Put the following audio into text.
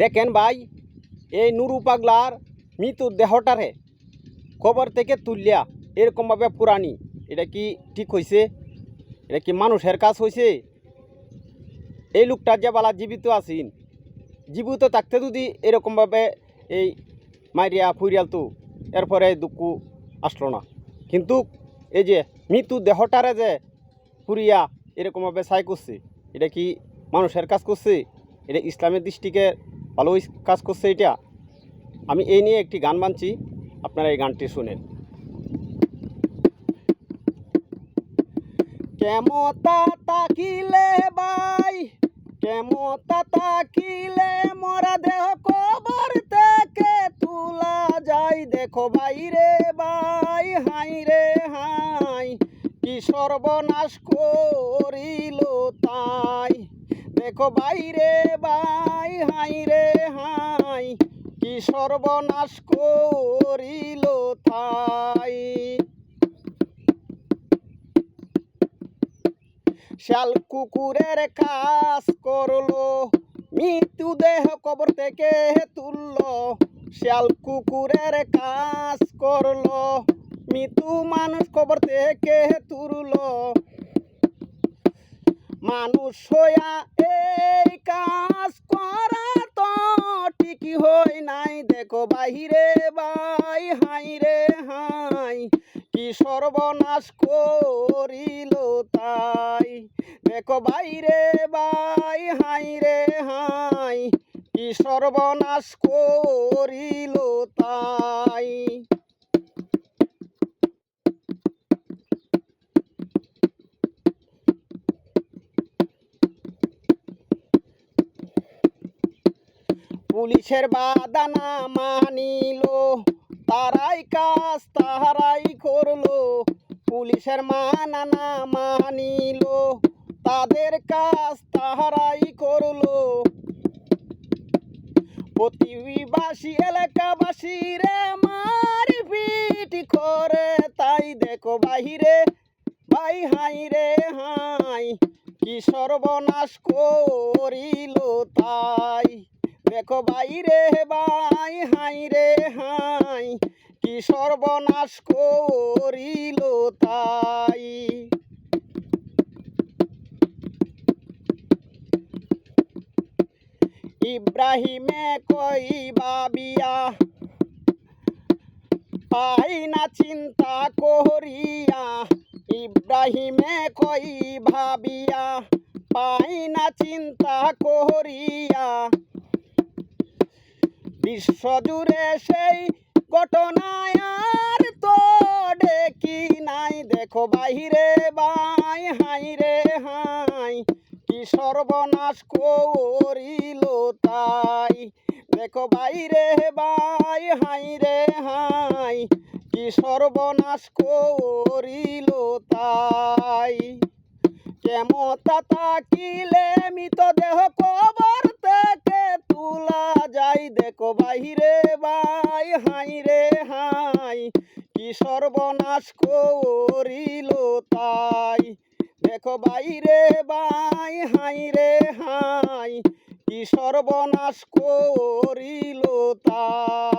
দেখেন ভাই, এই নুরু পাগলার মৃত্যু দেহটারে খবর থেকে তুললিয়া এরকমভাবে পুরানি। এটা কি ঠিক হয়েছে এটা কি মানুষের কাজ হয়েছে এই লোকটা যে বালা জীবিত আছেন, জীবিত থাকতে যদি এরকমভাবে এই মাইরিয়া ফুরিয়াল তো এরপরে দুঃখ আসলো না। কিন্তু এই যে মৃত্যু দেহটারে যে পুরিয়া এরকমভাবে সাই করছে, এটা কি মানুষের কাজ করছে? এটা ইসলামের দৃষ্টিকে ভালো কাজ করছে এটা আমি এই নিয়ে একটি গান বানছি, আপনারা এই গানটি শুনেন। কেমতা তাকিলে বাই কেমতা তাকিলে মরা দেহ কবর থেকে তুলা যাই দেখো বাইরে বাই হাই রে হাই, কি সর্বনাশ করিল তাই। দেখো বাইরে, বাই, হাই রে হাই, কি সর্বনাশ করিল তাই? শাল কুকুরের কাজ করল, মৃত্যু দেহ কবর থেকে তুললো। শাল কুকুরের কাজ করল, মৃত্যু মানুষ কবর থেকে তুললো। মানুষ হইয়া এই কাজ করা তো ঠিকই হই নাই। দেখো বাহিরে বাই হাই রে হাই, কি সর্বনাশ করিল তাই। দেখো বাইরে বাই হাই রে হাই, কি সর্বনাশ করিল তাই। পুলিশের বাদানা মানিল। তারাই কাজ তাহারাই করল। পুলিশের মানা না মানিল। তাদের কাজ তাহারাই করল। প্রতিবাসী এলাকাবাসী রে মারি পিটি করে। তাই দেখো বাহিরে, ভাই, হাই রে, হাই। কি সর্বনাশ করিল তাই? দেখো বাইরে বাই হাই রে হাই, কি সর্বনাশ করিল তাই? ইব্রাহিমে কই বাবিয়া পাই না চিন্তা করিয়া। ইব্রাহিমে কই ভাবিয়া? পাই না চিন্তা করিয়া। বিশ্বজুড়ে সেই ঘটনায় আর তো ডেকি নাই। দেখো বাহিরে, বাই, হাই রে হাই, কি সর্বনাশ করিল তাই। দেখো বাইরে বাই, হাই রে হাই, কি সর্বনাশ করিল তাই। কেমতা তাকিলে মৃত দেহ কবর থেকে তুলা যাই দেখো বাহিরে ভাই, হাই রে হাই, কি সর্বনাশ করিল তাই? দেখো বাইরে বাই হাই রে হাই, কি সর্বনাশ করিল তাই?